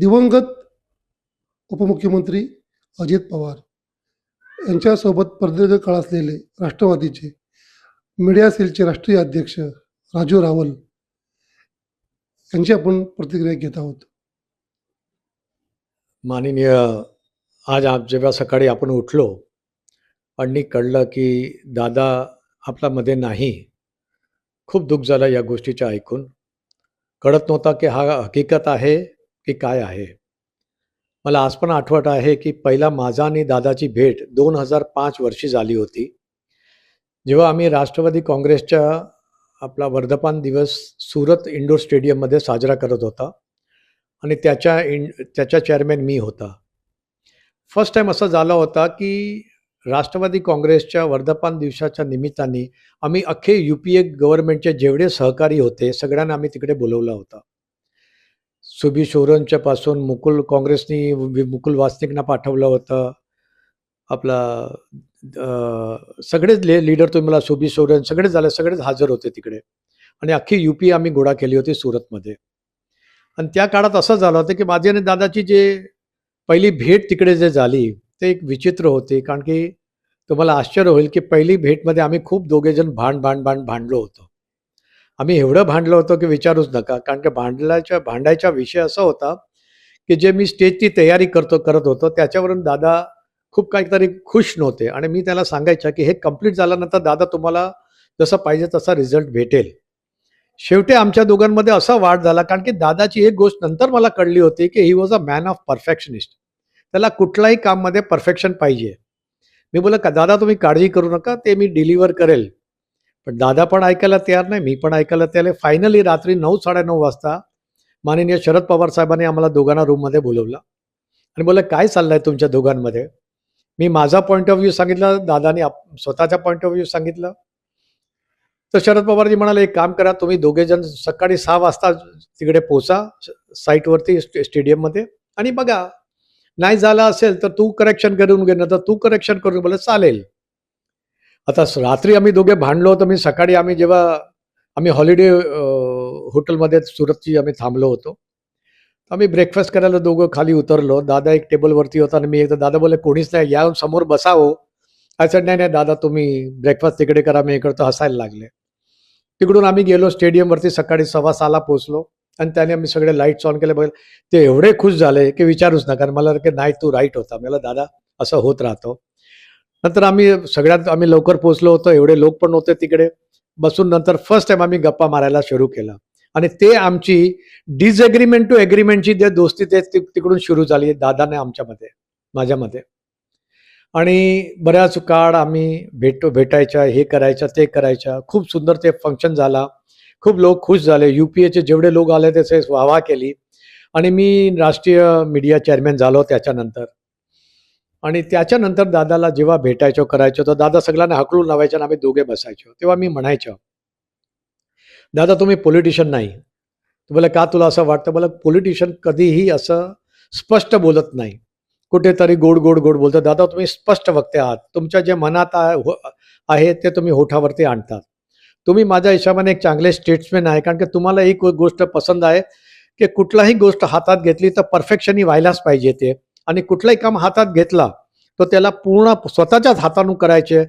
दिवंगत उपमुख्यमंत्री अजित पवार यांच्यासोबत प्रदीर्घ काळ असलेले राष्ट्रवादीचे मीडिया सेलचे राष्ट्रीय अध्यक्ष राजू रावल यांची आपण प्रतिक्रिया घेत आहोत. माननीय आज आप जेव्हा सकाळी आपण उठलो आणि कळलं की दादा आपल्यामध्ये नाही. खूप दुःख झालं या गोष्टीच्या ऐकून. कळत नव्हता की हा हकीकत आहे. की काय आहे? मला आज पण आठवत आहे की पहिला माझा आणि दादाची भेट दोन हजार पाच वर्षी झाली होती. जेव्हा आम्ही राष्ट्रवादी काँग्रेसच्या आपला वर्धपान दिवस सुरत इंडोर स्टेडियममध्ये साजरा करत होता आणि त्याच्या इन त्याच्या चेअरमॅन मी होता. फर्स्ट टाईम असं झाला होता की राष्ट्रवादी काँग्रेसच्या वर्धमान दिवसाच्या निमित्ताने आम्ही अख्खे यू पी ए गव्हर्नमेंटचे जेवढे सहकारी होते सगळ्यांना आम्ही तिकडे बोलवला होता. सुबी शोरनच्या पासून मुकुल काँग्रेसनी वि- मुकुल वासनिकना पाठवलं होतं. आपला सगळेच ले लीडर मला सुबी सोरेन सगळेच झाले सगळेच हजर होते तिकडे. आणि अख्खी यू पी आम्ही गोळा केली होती सुरतमध्ये. आणि त्या काळात असं झालं होतं की माझी आणि दादाची जे पहिली भेट तिकडे जे झाली ते एक विचित्र होते. कारण की तुम्हाला आश्चर्य होईल की पहिली भेटमध्ये आम्ही खूप दोघेजण भांड भांड भांड भांडलो होतो. आम्ही एवढं भांडलो होतो की विचारूच नका. कारण की भांडल्याच्या भांडायचा विषय असा होता की जे मी स्टेजची तयारी करतो करत होतो त्याच्यावरून दादा खूप काहीतरी खुश नव्हते. आणि मी त्याला सांगायचं की हे कंप्लीट झाल्यानंतर दादा तुम्हाला जसं पाहिजे तसा रिझल्ट भेटेल. शेवटी आमच्या दोघांमध्ये असा वाद झाला कारण की दादाची एक गोष्ट नंतर मला कळली होती की he was a man of perfectionist त्याला कुठलाही काममध्ये परफेक्शन पाहिजे. मी बोला का दादा तुम्ही काळजी करू नका ते मी डिलिव्हर करेल. पण दादा पण ऐकायला तयार नाही मी पण ऐकायला तयार फायनली रात्री नऊ साडेनऊ वाजता माननीय शरद पवार साहेबांनी आम्हाला दोघांना रूममध्ये बोलवलं. आणि बोला काय चाललंय तुमच्या दोघांमध्ये? मी माझा पॉईंट ऑफ व्ह्यू सांगितला दादानी आप- स्वतःचा पॉईंट ऑफ व्ह्यू सांगितलं. तर शरद पवारजी म्हणाले एक काम करा तुम्ही दोघे जण सकाळी सहा वाजता तिकडे पोचा साईटवरती स्टे- स्टेडियममध्ये आणि बघा नाही झालं असेल तर तू करेक्शन करून घे तर तू करेक्शन करून बोला चालेल. आता रात्री आम्ही दोघे भांडलो होतो. मी सकाळी आम्ही जेव्हा आम्ही हॉलिडे हॉटेलमध्ये सुरतची आम्ही थांबलो होतो. आम्ही ब्रेकफास्ट करायला दोघं खाली उतरलो. दादा एक टेबलवरती होता आणि मी एकदा दादा बोलले कोणीच नाही या समोर बसावं. असं नाही नाही दादा तुम्ही ब्रेकफास्ट तिकडे करा मी इकडं हसायला लागले. तिकडून आम्ही गेलो स्टेडियमवरती सकाळी सव्वा सहाला पोहोचलो. आणि त्याने आम्ही सगळे लाईट्स ऑन केले. बघेल ते एवढे खुश झाले की विचारूच नका. कारण मला की नाही तू राईट होता. मला दादा असं होत राहतो. नंतर आम्ही सगळ्यात आम्ही लवकर पोहोचलो होतो एवढे लोक पण नव्हते तिकडे. बसून नंतर फर्स्ट टाइम आम्ही गप्पा मारायला सुरू केला. आणि ते आमची डिसएग्रीमेंट टू एग्रीमेंटची जे दोस्ती ते तिकडून सुरू झाली दादाने आमच्यामध्ये माझ्यामध्ये आणि बऱ्याच काळ आम्ही भेटो भेटायच्या हे करायच्या ते करायच्या. खूप सुंदर ते फंक्शन झाला. खूप लोक खुश झाले. यू पी एचे जेवढे लोक आले त्याचे वाहवा केली. आणि मी राष्ट्रीय मीडिया चेअरमॅन झालो त्याच्यानंतर. आणि त्याच्यानंतर दादाला जेव्हा भेटायचो करायचो तर दादा सगळ्यांना हकलून लावायचे आणि आम्ही दोघे बसायचो. तेव्हा मी म्हणायचो दादा तुम्ही पॉलिटिशियन नाही. तुम्हाला का तुला असं वाटतं? मला पॉलिटिशियन कधीही असं स्पष्ट बोलत नाही. कुठेतरी गोड गोड गोड बोलतात दादा तुम्ही स्पष्ट वक्ते आहात. तुमच्या जे मनात आहे हो- आहे ते तुम्ही होठावरती आणतात. तुम्ही माझ्या हिशोबाने एक चांगले स्टेट्समॅन आहे. कारण की तुम्हाला एक गोष्ट पसंत आहे की कुठलाही गोष्ट हातात घेतली तर परफेक्शनही व्हायलाच पाहिजे ते. आणि कुठलाही काम हातात घेतला तर त्याला पूर्ण स्वतःच्याच हातानं करायचे.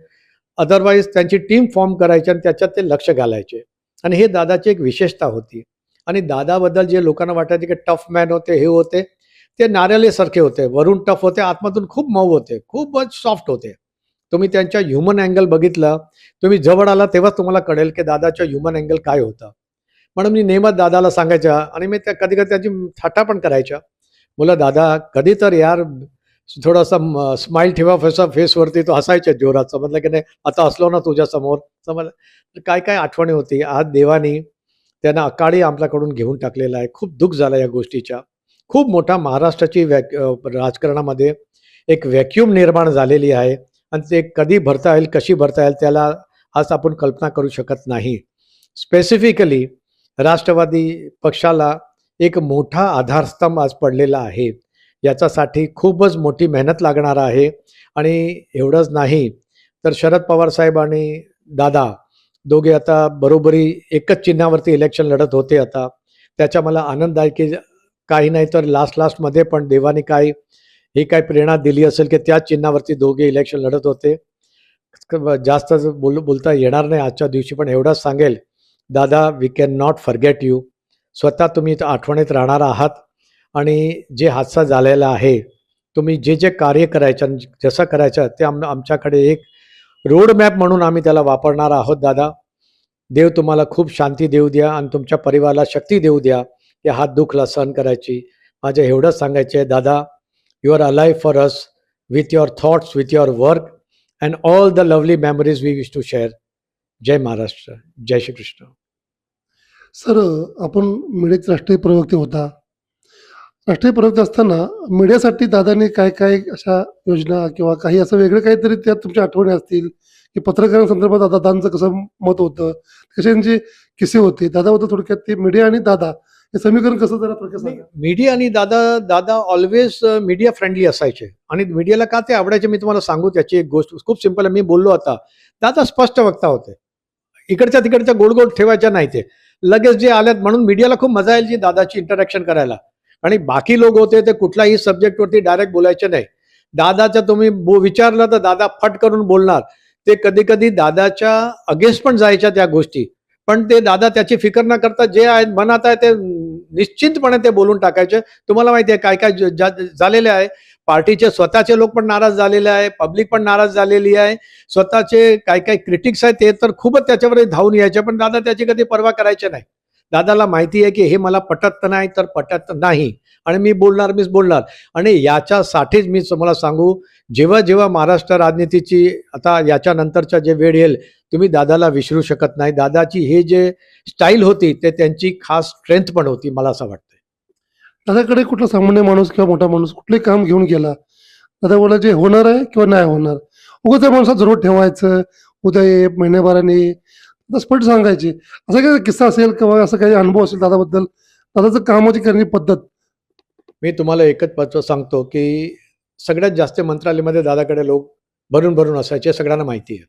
अदरवाईज त्यांची टीम फॉर्म करायची आणि त्याच्यात ते लक्ष घालायचे. आणि हे दादाची एक विशेषता होती. आणि दादाबद्दल जे लोकांना वाटायचे की टफ मॅन होते हे होते ते नारळेसारखे होते. वरून टफ होते आतमधून खूप मऊ होते खूपच सॉफ्ट होते. तुम्ही त्यांच्या ह्युमन अँगल बघितलं तुम्ही जवळ आला तेव्हाच तुम्हाला कळेल की दादाच्या ह्युमन अँगल काय होतं. म्हणून मी नेहमीच दादाला सांगायच्या आणि मी त्या कधी कधी त्याची थाटा पण करायच्या बोला दादा कधी तर यार थोडासा स्माईल ठेवा फेसा फेसवरती तो हसायच्या जोराचा. म्हटलं की नाही आता असलो ना तुझ्या समोर. समज काय काय आठवणी होती. आज देवानी त्यांना अकाळी आपल्याकडून घेऊन टाकलेला आहे. खूप दुःख झालं या गोष्टीच्या. खूप मोठा महाराष्ट्राची वॅक राजकारणामध्ये एक व्हॅक्यूम निर्माण झालेली आहे. आणि ते कधी भरता येईल कशी भरता येईल त्याला आज आपण कल्पना करू शकत नाही. स्पेसिफिकली राष्ट्रवादी पक्षाला एक मोठा आधारस्तंभ आज पडलेला आहे. याच्यासाठी खूपच मोठी मेहनत लागणार आहे. आणि एवढंच नाही तर शरद पवार साहेब आणि दादा दोघे आता बरोबरी एकच चिन्हावरती इलेक्शन लढत होते आता. त्याचा मला आनंद आहे की काही नाही तर लास्ट लास्टमध्ये पण देवाने काय ही काय प्रेरणा दिली असेल की त्याच चिन्हावरती दोघे इलेक्शन लढत होते. जास्त बोल बोलता येणार नाही आजच्या दिवशी पण एवढंच सांगेल. दादा we can not forget you स्वतः तुम्ही इथं आठवणीत राहणार आहात. आणि जे हादसा झालेला आहे तुम्ही जे जे कार्य करायचं आणि जसं करायचं ते आम आमच्याकडे एक रोड मॅप म्हणून आम्ही त्याला वापरणार आहोत दादा. देव तुम्हाला खूप शांती देऊ द्या आणि तुमच्या परिवाराला शक्ती देऊ द्या की हात दुखला सहन करायची. माझं एवढंच सांगायचं आहे दादा. You are alive for us with your thoughts with your work and all the lovely memories we wish to share जय महाराष्ट्र जय श्री कृष्ण. सर आपण मीडियाचे राष्ट्रीय प्रवक्ते होता. राष्ट्रीय प्रवक्ते असताना मीडियासाठी दादांनी काय काय अशा योजना किंवा काही असं वेगळं काहीतरी त्यात तुमच्या आठवणी असतील? की पत्रकारांसंदर्भात दादांचं कसं मत होतं? कसे त्यांचे किस्से होते? दादाबद्दल थोडक्यात ते मीडिया आणि दादा हे समीकरण कसं जरा सांगा. मीडिया आणि दादा दादा ऑलवेज मीडिया फ्रेंडली असायचे. आणि मीडियाला का ते आवडायचे मी तुम्हाला सांगू त्याची एक गोष्ट खूप सिंपल आहे. मी बोललो आता दादा स्पष्ट वक्ता होते. इकडच्या तिकडच्या गोड गोड ठेवायच्या नाही ते. लगेच जे आल्यात म्हणून मीडियाला खूप मजा येईल जी दादाची इंटरॅक्शन करायला. आणि बाकी लोक होते ते कुठल्याही सब्जेक्टवरती डायरेक्ट बोलायचे नाही. दादाचं तुम्ही बो विचारलं तर दादा फट करून बोलणार. ते कधी कधी दादाच्या अगेन्स्ट पण जायच्या त्या गोष्टी. पण ते दादा त्याची फिकर न करता जे आहे मनात आहे ते निश्चितपणे ते बोलून टाकायचे. तुम्हाला माहिती आहे काय काय झालेले आहे. पार्टीचे स्वतःचे लोक पण नाराज झालेले आहे पब्लिक पण नाराज झालेली आहे. स्वतःचे काय काय क्रिटिक्स आहेत ते तर खूपच त्याच्यावर धावून यायचे पण दादा त्याची कधी पर्वा करायचे नाही. दादाला माहिती आहे की हे मला पटत नाही तर पटत नाही. आणि मी बोलणार मीच बोलणार. आणि याच्यासाठीच मी तुम्हाला सांगू जेव्हा जेव्हा महाराष्ट्र राजनीतीची आता याच्यानंतरच्या जे वेळ येईल तुम्ही दादाला विसरू शकत नाही. दादाची हे जे स्टाईल होती ते त्यांची खास स्ट्रेंथ पण होती मला असं वाटतं. दादाकडे कुठला सामान्य माणूस किंवा मोठा माणूस कुठले काम घेऊन गेला? दादा बोला जे होणार आहे किंवा नाही होणार? उगाच त्या माणसात जरूर ठेवायचं उद्या ये महिन्याभराने. आता स्पष्ट सांगायचे. असा काही किस्सा असेल किंवा असं काही अनुभव असेल दादाबद्दल? दादाचं कामाची करण्याची पद्धत. मी तुम्हाला एकच पत्र सांगतो की सगळ्यात जास्त मंत्रालयामध्ये दादाकडे लोक भरून भरून असायचे सगळ्यांना माहिती आहे.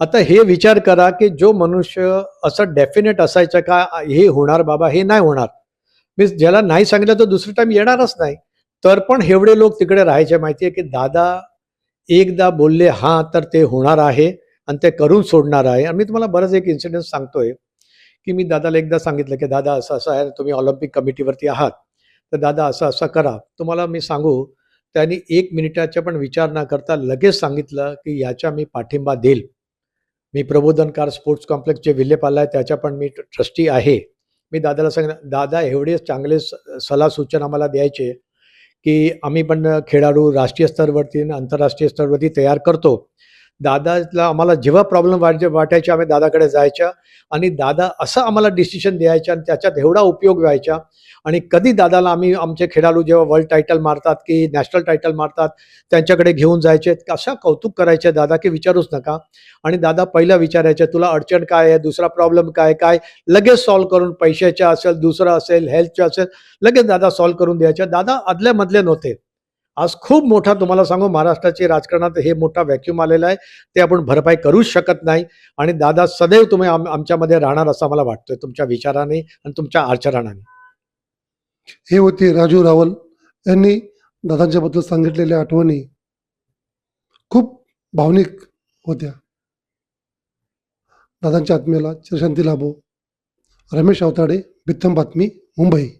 आता हे विचार करा की जो मनुष्य असं डेफिनेट असायचं का हे होणार बाबा हे नाही होणार. मी ज्याला नाही सांगितलं तर दुसरी टाइम येणारच नाही. तर पण एवढे लोक तिकडे राहायचे माहिती आहे की दादा एकदा बोलले हा तर ते होणार आहे आणि ते करून सोडणार आहे. आणि मी तुम्हाला बरंच एक इन्सिडेंट सांगतोय की मी दादाला एकदा सांगितलं की दादा असं असं आहे तुम्ही ऑलिम्पिक कमिटीवरती आहात. तर दादा असं असं करा. तुम्हाला मी सांगू त्यांनी एक मिनिटाचा पण विचार न करता लगेच सांगितलं की याच्या मी पाठिंबा देईल. मी प्रबोधनकार स्पोर्ट्स कॉम्प्लेक्स जे विल्हेपाला आहे त्याच्या पण मी ट्रस्टी आहे. मी दादाला सांगितलं दादा एवढे चांगले स- सल्ला सूचना आम्हाला द्यायचे की आम्ही पण खेळाडू राष्ट्रीय स्तरवरती आणि आंतरराष्ट्रीय स्तरवरती तयार करतो. दादाला आम्हाला जेव्हा प्रॉब्लेम वाटायचे वाटायचे आम्ही दादाकडे जायच्या आणि दादा असं आम्हाला डिसिशन द्यायचं आणि त्याच्यात एवढा उपयोग व्हायचा. आणि कधी दादाला आम्ही आमचे खेळाडू जेव्हा वर्ल्ड टायटल मारतात की नॅशनल टायटल मारतात त्यांच्याकडे घेऊन जायचे अशा कौतुक करायचे दादा की विचारूच नका. आणि दादा पहिला विचारायचे तुला अडचण काय आहे? दुसरा प्रॉब्लेम काय? काय? लगेच सॉल्व्ह करून पैशाच्या असेल दुसरं असेल हेल्थच्या असेल लगेच दादा सॉल्व्ह करून द्यायचे. दादा आदल्यामधले नव्हते. आज खूप मोठा तुम्हाला सांगू महाराष्ट्राची राजकारणात हे मोठा व्हॅक्यूम आलेला आहे. ते आपण भरपाई करूच शकत नाही. आणि दादा सदैव तुम्ही आम आमच्यामध्ये राहणार असं मला वाटतंय तुमच्या विचाराने आणि तुमच्या आचरणाने. हे होते राजू रावल. यांनी दादांच्या बद्दल सांगितलेल्या आठवणी खूप भावनिक होत्या. दादांच्या आत्म्याला चिरशांती लाभो. रमेश अवताडे बित्तम बातमी मुंबई.